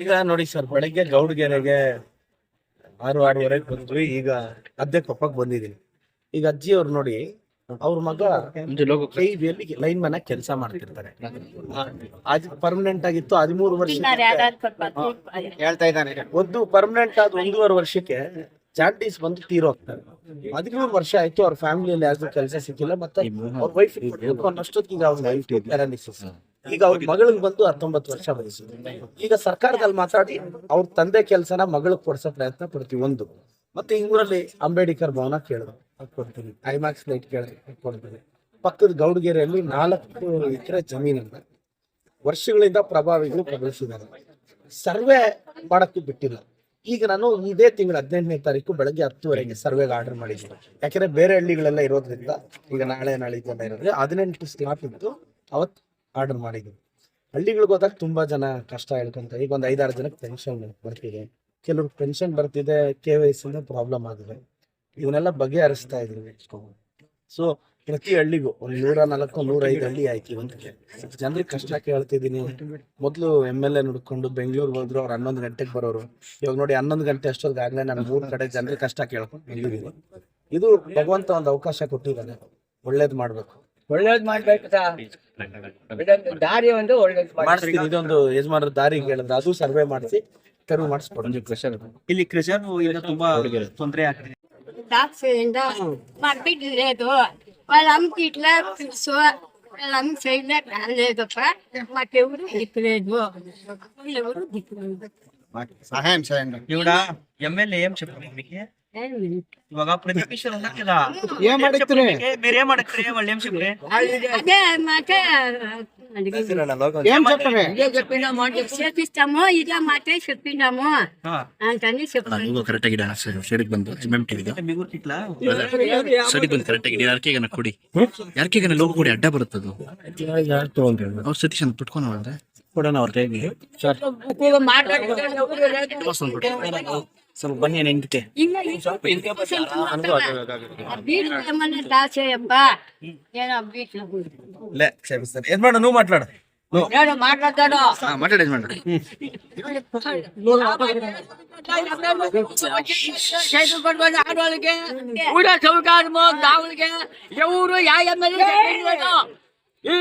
ಈಗ ನೋಡಿ ಸರ್ ಬೆಳಗ್ಗೆ ಗೌಡ್ಗೆರೆಗೆ ಆರು ಆರೂವರೆಗೆ ಬಂದ್ವಿ. ಈಗ ಅದ್ದೆ ಕೊಪ್ಪಕ್ಕೆ ಬಂದಿದ್ದೀನಿ. ಈಗ ಅಜ್ಜಿ ಅವ್ರು ನೋಡಿ ಅವ್ರ ಮಗ ಲೈನ್ ಮನೆ ಕೆಲಸ ಮಾಡ್ತಿರ್ತಾರೆ. ಅದು ಪರ್ಮನೆಂಟ್ ಆಗಿತ್ತು ಹದಿಮೂರು ವರ್ಷ ಹೇಳ್ತಾ ಇದ್ದಾನೆ. ಒಂದು ಪರ್ಮನೆಂಟ್ ಆದ ಒಂದೂವರೆ ವರ್ಷಕ್ಕೆ ಚಾಂಟೀಸ್ ಬಂದು ತೀರೋಗ್ತಾರೆ ಹದಿಮೂರು ವರ್ಷ ಆಯ್ತು ಅವ್ರ ಫ್ಯಾಮಿಲಿಯಲ್ಲಿ ಯಾವ್ದು ಕೆಲಸ ಸಿಕ್ಕಿಲ್ಲ ಮತ್ತೆ ಅವ್ರ ವೈಫ್ ಅನ್ನೋಷ್ಟೊತ್ತಿಗೆ ಅವ್ರ ವೈಫ್ ಪ್ಯಾರಾಲಿಸಿಸ್ ಈಗ ಅವ್ರ ಮಗಳಿಗೆ ಬಂದು ಹತ್ತೊಂಬತ್ತು ವರ್ಷ ವಯಸ್ಸು. ಈಗ ಸರ್ಕಾರದಲ್ಲಿ ಮಾತಾಡಿ ಅವ್ರ ತಂದೆ ಕೆಲಸನ ಮಗಳಿಗೆ ಕೊಡ್ಸೋ ಪ್ರಯತ್ನ ಪಡ್ತೀವಿ ಒಂದು. ಮತ್ತೆ ಈ ಊರಲ್ಲಿ ಅಂಬೇಡ್ಕರ್ ಭವನ ಕೇಳಿದ್ರು. ಅದ್ ಕೊಡ್ತೀನಿ. ಐಮ್ಯಾಕ್ಸ್ ಲೈಟ್ ಕೇಳಿದ್ರು ಕೊಡ್ತೀನಿ. ಪಕ್ಕದ ಗೌಡಗೆರೆಯಲ್ಲಿ ನಾಲ್ಕು ಎಕರೆ ಜಮೀನನ್ನ ವರ್ಷಗಳಿಂದ ಪ್ರಭಾವಿಗಳು ಪ್ರಬಲಿಸಿದ್ದಾರೆ ಸರ್ವೆ ಮಾಡಕ್ಕೂ ಬಿಟ್ಟಿಲ್ಲ. ಈಗ ನಾನು ಇದೇ ತಿಂಗಳ ಹದಿನೆಂಟನೇ ತಾರೀಕು ಬೆಳಗ್ಗೆ ಹತ್ತುವರೆಗೆ ಸರ್ವೆಗೆ ಆರ್ಡರ್ ಮಾಡಿದ್ದೀನಿ. ಯಾಕಂದ್ರೆ ಬೇರೆ ಹಳ್ಳಿಗಳೆಲ್ಲ ಇರೋದ್ರಿಂದ ಈಗ ನಾಳೆ ನಾಳೆ ಜನ ಇರೋದ್ರೆ ಹದಿನೆಂಟು ಸ್ಟಾಪ್ ಇತ್ತು ಅವತ್ತು ಆರ್ಡರ್ ಮಾಡಿದ್ದೀವಿ ಹಳ್ಳಿಗಳಿಗೆ ಹೋದಾಗ ತುಂಬಾ ಜನ ಕಷ್ಟ ಹೇಳ್ಕೊಂತ ಈಗ ಒಂದು ಐದಾರು ಜನಕ್ಕೆ ಪೆನ್ಷನ್ ಬರ್ತಿದೆ. ಕೆಲವ್ರು ಪೆನ್ಷನ್ ಬರ್ತಿದೆ ಕೆ ವೈ ಸಿ ಪ್ರಾಬ್ಲಮ್ ಆಗಿದೆ. ಇವನ್ನೆಲ್ಲ ಬಗೆಹರಿಸ್ತಾ ಇದ್ದೀವಿ ಸೊ ಪ್ರತಿ ಹಳ್ಳಿಗೂ ಒಂದು ನೂರ ನಾಲ್ಕು ನೂರ ಐದು ಹಳ್ಳಿ ಆಯ್ತು ಇವತ್ತಿಗೆ ಜನರಿಗೆ ಕಷ್ಟ ಕೇಳ್ತಿದ್ದೀನಿ. ಮೊದಲು ಎಂ ಎಲ್ ಎ ನೋಡ್ಕೊಂಡು ಬೆಂಗಳೂರಿಗೆ ಹೋದ್ರು, ಅವ್ರು ಹನ್ನೊಂದು ಗಂಟೆಗೆ ಬರೋರು. ಇವಾಗ ನೋಡಿ ಹನ್ನೊಂದು ಗಂಟೆ ಅಷ್ಟೊತ್ತಿಗಾಗಲೇ ನಾನು ಮೂರು ಕಡೆ ಜನರಿಗೆ ಕಷ್ಟ ಕೇಳ್ಕೊಂಡು ಬೆಂಗಳೂರಿಗೆ ಇದು ಭಗವಂತ ಒಂದು ಅವಕಾಶ ಕೊಟ್ಟಿದ್ದಾನೆ. ಒಳ್ಳೇದು ಮಾಡ್ಬೇಕು. ಒಳ್ಳೇದ್ ಮಾಡ್ಬೇಕು ದಾರಿ ಒಂದು ಒಳ್ಳೇದು ಮಾಡಿಸ್ತೀನಿ ಇದೊಂದು ಯಜಮಾನರ ದಾರಿ ಹೇಳಿದ್ರೆ ಅದು ಸರ್ವೆ ಮಾಡಿಸಿ ತೆರವು ಮಾಡಿಸ್ಬೋದು ಕ್ರೆಷರ್ ಇಲ್ಲಿ ಕ್ರೆಷರ್ ತುಂಬಾ ತೊಂದರೆ ಆಗ್ತಿದೆ. ಅದು. ನಮ್ ಸೈಡ್ ಮತ್ತೆ సహాయం చేయండి ఇవిడ ఎమ్మెల్యే ఏం చెప్పారు మీకు ఇవాళ ప్రతిపక్షాలు ఉన్నారు కదా ఏం అడుగుతున్నారు? చెప్పండి, మీరు ఏం అడుగుతారు వాళ్ళు ఏం చెప్పారు అదే మాకే అడిగింది. ఏం చెప్పవే చేపిస్తాము ఇదే మాటే చెప్పినాము ఆ, అంతని చెప్పాను ನೀವು ಕರೆಕ್ಟ್ ಆಗಿ ಸೈಡಿಗೆ ಬಂದು ಎಂ ಎಂ ಟಿವಿಗೆ మీ ఊరికి ఇట్లా ಸೈಡಿಗೆ ಬಂದು ಕರೆಕ್ಟ್ ಆಗಿ ಯಾರಿಗೆಗನ ಕೊಡಿ ಯಾರಿಗೆಗನ ಲೋಗೋ ಕೊಡಿ ಅಡ್ಡ ಬರುತ್ತದು ಅವ್ರು ಸತೀಶ್ ಅಂತ ಬಿಟ್ಕೊಂಡು ಹೋದ್ರೆ ಕೊಡೋಣ ಅವ್ರ ಕೈಗೆ ಸರ್ ಸ್ವಲ್ಪ ಬನ್ನಿ ನಿಂತಿದೆ ಲೇ ಕ್ಷಮಿಸ್ತಾರೆ ಏನ್ ಮಾಡ ನೀವು ಮಾట్లాಡ ಮಾತಾಡಿ ಮಾತಾಡಿ ಆಡೋಳಿಗೆ ಚೌಕಾರ್ ದಾವಳಿಗೆ ಎವರು ಯಾವ ಎಮ್ ಎಲ್ ಎ